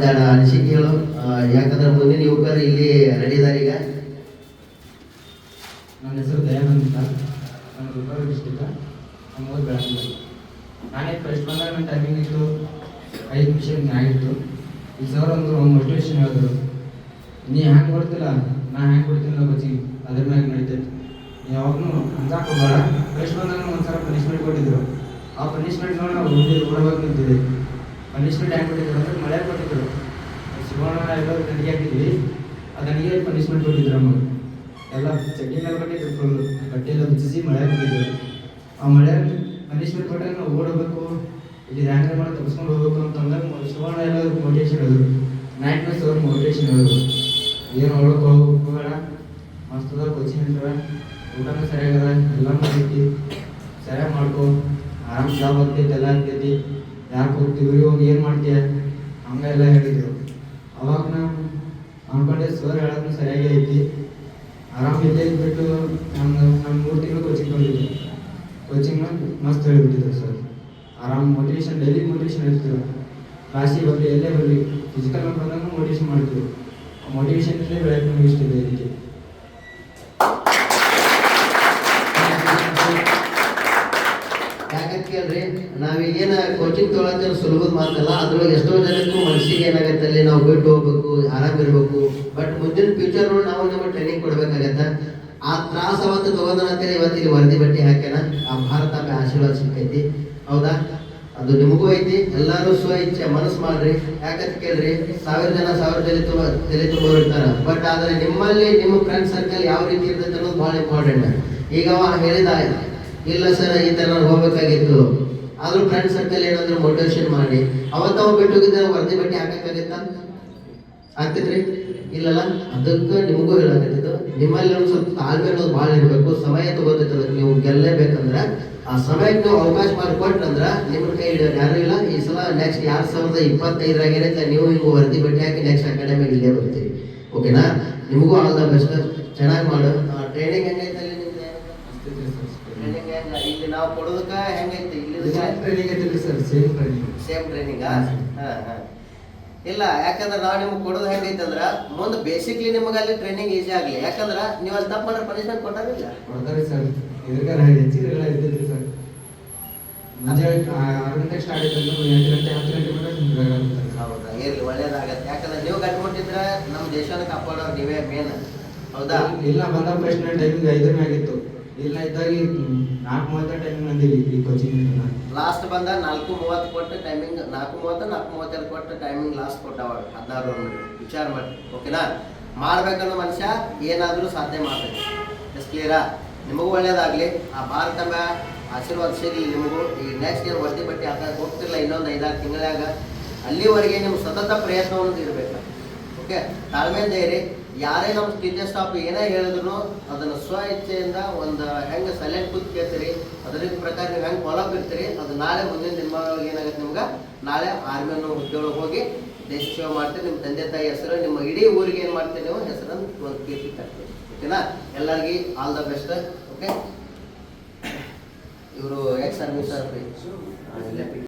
ಒಂದೆರಡು ಅನಿಸಿಕೆಗಳು ಯಾಕಂದ್ರೆ ಮುಂದಿನ ಯುವಕರು ಇಲ್ಲಿ ರೆಡಿ ಇದಾರೆ ಈಗ. ನನ್ನ ಹೆಸರು ದಯಾನಂದ್ ಅಂತ. ನಾನು ಗುಲ್ಬರ್ಗ ಡಿಸ್ಟಿಕ್ ನಮ್ಮ ಊರು ಬೆಳಗಾವಿ. ನಾನೇ ಫಸ್ಟ್ ಬಂದಾಗ ನನ್ನ ಟೈಮಿಂಗ್ ಇತ್ತು ಐದು ನಿಮಿಷ ಆಗಿತ್ತು. ಈ ಸರ್ ಒಂದು ಒಂದು ಮೋಟಿವೇಶನ್ ಹೇಳಿದ್ರು. ನೀ ಹ್ಯಾಂಗೆ ಕೊಡ್ತಿಲ್ಲ ನಾ ಹ್ಯಾಂಗೆ ಕೊಡ್ತಿಲ್ಲ ಬಚ್ಚಿ, ಅದ್ರ ಮ್ಯಾಗ ನಡೀತೈತಿ. ಯಾವಾಗೂ ಅಂಜಾಕ್ ಹೋಗಬೇಡ ಫಸ್ಟ್ ಬಂದಾಗ ಒಂದು ಸಲ ಪನಿಷ್ಮೆಂಟ್ ಕೊಟ್ಟಿದ್ರು. ಆ ಪನಿಷ್ಮೆಂಟ್ ನೋಡಿ ನಾವು ಓಡಬೇಕು ನಿಂತಿದ್ದೆ ಪನಿಷ್ಮೆಂಟ್ ಹ್ಯಾಂಗೆ ಕೊಟ್ಟಿದ್ರು ಅಂದ್ರೆ ಮಳೆ ಕೊಟ್ಟಿದ್ರು. ಶಿವಣ್ಣ ಎಲ್ಲ ಅಡಿಗೆ ಹಾಕಿದ್ವಿ. ಅದು ಅಡಿಗೆ ಪನಿಷ್ಮೆಂಟ್ ಕೊಟ್ಟಿದ್ರು ನಮಗೆ ಎಲ್ಲ ಚಟ್ನಿ ಮೇಲೆ ಕೊಟ್ಟಿದ್ರು ಫುಲ್ ಬಟ್ಟೆ ಎಲ್ಲ ಬಿಚ್ಚಿಸಿ ಮಳೆ ಕೊಟ್ಟಿದ್ರು. ಆ ಮಳೆ ಪನಿಷ್ಮೆಂಟ್ ಕೊಟ್ಟಾಗ ನಾವು ಓಡಬೇಕು. ಇಲ್ಲಿ ರ್ಯಾಂಕ್ ಮಾಡಿ ತಪ್ಪಿಸ್ಕೊಂಡು ಹೋಗ್ಬೇಕು ಅಂತಂದಾಗ ಶಿವಣ್ಣ ಎಲ್ಲ ಮೋಟಿವೇಶನ್ ಹೇಳಿದ್ರು ನೈಟ್ ಮೇಸ್ ಸರ್ ಮೋಟಿವೇಶನ್ ಹೇಳಿದ್ರು ಏನು ಹೊಳಕ್ಕೆ ಹೋಗ್ಬೇಡ. ಮಸ್ತ್ ಅದ ಕೋಚಿಂಗ್ ಊಟನೂ ಸರಿಯಾಗದ. ಎಲ್ಲ ಸರಿಯಾಗಿ ಮಾಡ್ಕೊ. ಆರಾಮ್ ಜಾಬ್ ಆಗ್ತೈತಿ, ಎಲ್ಲ ಆಗ್ತೈತಿ. ಯಾಕೆ ಹೋಗ್ತೀವಿ? ಹೋಗಿ ಏನು ಮಾಡ್ತೀಯ? ಹಂಗೆಲ್ಲ ಹೇಳಿದ್ರು. ಅವಾಗ ನಾವು ಅನ್ಕೊಂಡೆ ಸರ್ ಹೇಳೋದು ಸರಿಯಾಗಿ ಐತಿ ಆರಾಮ್ ಇಲ್ಲೇ ಇದ್ಬಿಟ್ಟು ನಮ್ಮ ನಮ್ಮ ಮೂರು ತಿಂಗಳು ಕೋಚಿಂಗ್ ಬಂದಿದ್ದೆ ಕೋಚಿಂಗ್ ಮಸ್ತ್ ಹೇಳಿಬಿಟ್ಟಿದ್ರು ಸರ್. ಆರಾಮ್ ಮೋಟಿವೇಶನ್ ಡೈಲಿ ಮೋಟಿವೇಶನ್ ಇರ್ತಿದ್ರು. ಕ್ಲಾಸಿಗೆ ಬರಲಿ ಎಲ್ಲೇ ಬರಲಿ ಫಿಸಿಕಲ್ ಬಂದಾಗ ಮೋಟಿವೇಶನ್ ಮಾಡ್ತಿದ್ರು. ಮೋಟಿವೇಶನ್ ಇಲ್ಲೇ ಬೆಳಗ್ಗೆ ಇಷ್ಟ ಇದೆ ಇದಕ್ಕೆ. ಕೇಳ್ರಿ ನಾವೀಗೇನ ಕೋಚಿಂಗ್ ತೊಗೊಳತ್ತಿರೋ ಸುಲಭದ ಮಾತಲ್ಲ, ಅದ್ರೊಳಗೆ ಎಷ್ಟೋ ಜನಕ್ಕೂ ಮನಸ್ಸಿಗೆ ಏನಾಗತ್ತೆ ಅಲ್ಲಿ ನಾವು ಬಿಟ್ಟು ಹೋಗ್ಬೇಕು, ಆರಾಮ್ ಇರ್ಬೇಕು. ಬಟ್ ಮುಂದಿನ ಫ್ಯೂಚರ್ ನಾವು ನಮ್ಮ ಟ್ರೈನಿಂಗ್ ಕೊಡ್ಬೇಕಾಗತ್ತ. ಆ ತ್ರಾಸ ಅವತ್ತು ತಗೋದನ ಅಂತೇಳಿ ಇವತ್ತು ಇಲ್ಲಿ ವರದಿ ಬಟ್ಟೆ ಹಾಕ್ಯಾನ. ಆ ಭಾರತ ಆಶೀರ್ವಾದ ಸಿಕ್ಕೈತಿ ಹೌದಾ? ಅದು ನಿಮಗೂ ಐತಿ, ಎಲ್ಲಾರು ಸ್ವ ಇಚ್ಛೆ ಮನಸ್ಸು ಮಾಡ್ರಿ. ಯಾಕಂತ ಕೇಳ್ರಿ, ಸಾವಿರ ಜನ ಸಾವಿರ ತಲೆ ತುಂಬ, ತಲೆ ಬಟ್ ಆದ್ರೆ ನಿಮ್ಮಲ್ಲಿ, ನಿಮ್ಮ ಫ್ರೆಂಡ್ ಸರ್ಕಲ್ ಯಾವ ರೀತಿ ಇರ್ತೈತೆ ಅನ್ನೋದು ಭಾಳ ಇಂಪಾರ್ಟೆಂಟ್ ಈಗ ಅವ ಹೇಳಿದ ಇಲ್ಲ ಸರ್, ಈ ತರ ನಾನು ಹೋಗ್ಬೇಕಾಗಿತ್ತು. ಆದರೂ ಫ್ರೆಂಡ್ ಸರ್ಕಲ್ ಏನಾದ್ರು ಮೋಟಿವೇಶನ್ ಮಾಡಿ. ಅವತ್ತ ಅವ ಬಿಟ್ಟು ಹೋಗಿದ್ರೆ ವರದಿ ಬಟ್ಟೆ ಹಾಕಕ್ಕಾಗತ್ತಾ? ಆಗ್ತೈತ್ರಿ? ಇಲ್ಲಲ್ಲ? ಅದಕ್ಕೆ ನಿಮಗೂ ಹೇಳಕತ್ತಿದ್ದು ನಿಮ್ಮಲ್ಲಿ ಒಂದು ಸ್ವಲ್ಪ ತಾಳ್ಮೆ ಅನ್ನೋದು ಭಾಳ ಇರಬೇಕು. ಸಮಯ ತಗೋತೈತೆ ಅದಕ್ಕೆ ನೀವು ಗೆಲ್ಲಲೇಬೇಕಂದ್ರೆ ಆ ಸಮಯಕ್ಕೆ ನೀವು ಅವಕಾಶ ಮಾಡಿಕೊಟ್ರಂದ್ರ ನಿಮ್ಮ ಕೈ ಯಾರು ಇಲ್ಲ. ಈ ಸಲ ನೆಕ್ಸ್ಟ್ ಎರಡು ಸಾವಿರದ ಇಪ್ಪತ್ತೈದರಾಗೇನೆ ನೀವು ಹಿಂಗೆ ವರದಿ ಬಟ್ಟೆ ಹಾಕಿ ನೆಕ್ಸ್ಟ್ ಅಕಾಡೆಮಿಗೆ ಇಲ್ಲೇ ಬರ್ತೀವಿ ಓಕೆನಾ ನಿಮಗೂ ಆಲ್ ದ ಬೆಸ್ಟ್ ಚೆನ್ನಾಗಿ ಮಾಡು. ಟ್ರೈನಿಂಗ್ ಹೆಂಗೈತೆ ಅಲ್ಲಿ ನಿಮ್ಗೆ ಇಲ್ಲಿ ನಾವು ಕೊಡೋದಕ್ಕ ಹೆಂಗೈತಿ? ಇಲ್ಲಿ sir same training same training. ಇಲ್ಲ ಯಾಕಂದ್ರೆ ನಾವು ನಿಮ್ಗೆ ಕೊಡೋದು ಹೆಂಗೈತೆ ಅಂದ್ರೆ ಮುಂದೆ ಬೇಸಿಕ್ಲಿ ನಿಮಗೆ ಅಲ್ಲಿ ಟ್ರೈನಿಂಗ್ ಈಸಿ ಆಗಲಿ. ಯಾಕಂದ್ರೆ ನೀವು ಅಲ್ಲಿ ತಪ್ಪು ಅಂದ್ರೆ ಪನಿಷ್ಮೆಂಟ್ ಕೊಟ್ಟಾರಿಲ್ಲ ಕೊಡ್ತಾರೆ ಸರ್. ಇದಕ್ಕೆ ಹೆಚ್ಚಿಗೆ ಎಲ್ಲ ಇರ್ತೈತಿ ಸರ್. ಮುಂಜಾನೆ ಆರು ಗಂಟೆಗೆ ಸ್ಟಾರ್ಟ್ ಎಂಟು ಗಂಟೆ ಹತ್ತು ಗಂಟೆ ಮಟ್ಟ ಹೌದಾ? ಇರ್ಲಿ ಒಳ್ಳೇದಾಗತ್ತೆ ಯಾಕಂದ್ರೆ ನೀವು ಕಟ್ಕೊಂಡಿದ್ರೆ ನಮ್ಮ ದೇಶನ ಕಾಪಾಡೋರು ನೀವೇ ಮೇನ್ ಹೌದಾ? ಇಲ್ಲ ಬಂದ ಪ್ರಶ್ನೆ ಟೈಮಿಂಗ್ ಐದನೇ ಮ್ಯಾಗಿತ್ತು ಇಲ್ಲ ಇದ್ದಾಗ ನಾಲ್ಕು ಮೂವತ್ತ ಟೈಮಿಂಗ್ ಬಂದಿಲ್ಲ ಈ ಕೋಚಿಂಗ್ ಲಾಸ್ಟ್ ಬಂದ ನಾಲ್ಕು ಮೂವತ್ತು ಕೊಟ್ಟು ಟೈಮಿಂಗ್ ನಾಲ್ಕು ಮೂವತ್ತು, ನಾಲ್ಕು ಮೂವತ್ತೆರಡು ಕೊಟ್ಟು ಟೈಮಿಂಗ್ ಲಾಸ್ಟ್ ಕೊಟ್ಟವ ಹದಿನಾರು ವಿಚಾರ ಮಾಡಿ. ಓಕೆನಾ? ಮಾಡ್ಬೇಕನ್ನೋ ಮನುಷ್ಯ ಏನಾದರೂ ಸಾಧ್ಯ ಮಾಡಬೇಕು. ಎಸ್ ಕ್ಲಿಯರಾ ನಿಮಗೂ ಒಳ್ಳೇದಾಗಲಿ. ಆ ಭಾರತ ಆಶೀರ್ವಾದ ಸೇರಿ ನಿಮಗೂ. ಈ ನೆಕ್ಸ್ಟ್ ಇಯರ್ ವರದಿ ಬಟ್ಟೆ ಹಾಕಕ್ಕೆ ಹೋಗ್ತಿಲ್ಲ ಇನ್ನೊಂದು ಐದಾರು ತಿಂಗಳಾಗ ಅಲ್ಲಿವರೆಗೆ ನಿಮ್ಮ ಸತತ ಪ್ರಯತ್ನವನ್ನು ಇರಬೇಕು. ಓಕೆ ತಾಳ್ಮೆಯಿಂದ ಇರಿ. ಯಾರೇ ನಮ್ಮ ಟೀಚರ್ ಸ್ಟಾಪ್ ಏನೇ ಹೇಳಿದ್ರು ಅದನ್ನು ಸ್ವ ಇಚ್ಛೆಯಿಂದ ಒಂದು ಹೆಂಗೆ ಸೈಲೆಂಟ್ ಕೂತ್ ಕೇಳ್ತೀರಿ ಅದ್ರ ಪ್ರಕಾರ ನೀವು ಹೆಂಗೆ ಫಾಲೋ ಅಪ್ ಇರ್ತೀರಿ, ಅದು ನಾಳೆ ಮುಂದಿನ ದಿನಮಾನಗಳಿಗೆ ಏನಾಗುತ್ತೆ ನಿಮ್ಗೆ? ನಾಳೆ ಆರ್ಮಿ ಅನ್ನೋ ಹುದ್ದೆಯೊಳಗೆ ಹೋಗಿ ದೇಶ ಸೇವೆ ಮಾಡ್ತೀರಿ ನಿಮ್ಮ ತಂದೆ ತಾಯಿ ಹೆಸರು, ನಿಮ್ಮ ಇಡೀ ಊರಿಗೆ ಏನು ಮಾಡ್ತೀರಿ ನೀವು? ಹೆಸರನ್ನು ಒಂದು ಕೀರ್ತಿ ತರ್ತೀರಿ ಓಕೆನಾ? ಎಲ್ಲರಿಗೆ ಆಲ್ ದ ಬೆಸ್ಟ್ ಓಕೆ ಇವರು ಎಕ್ಸ್ ಆರ್ಮಿ ಸರ್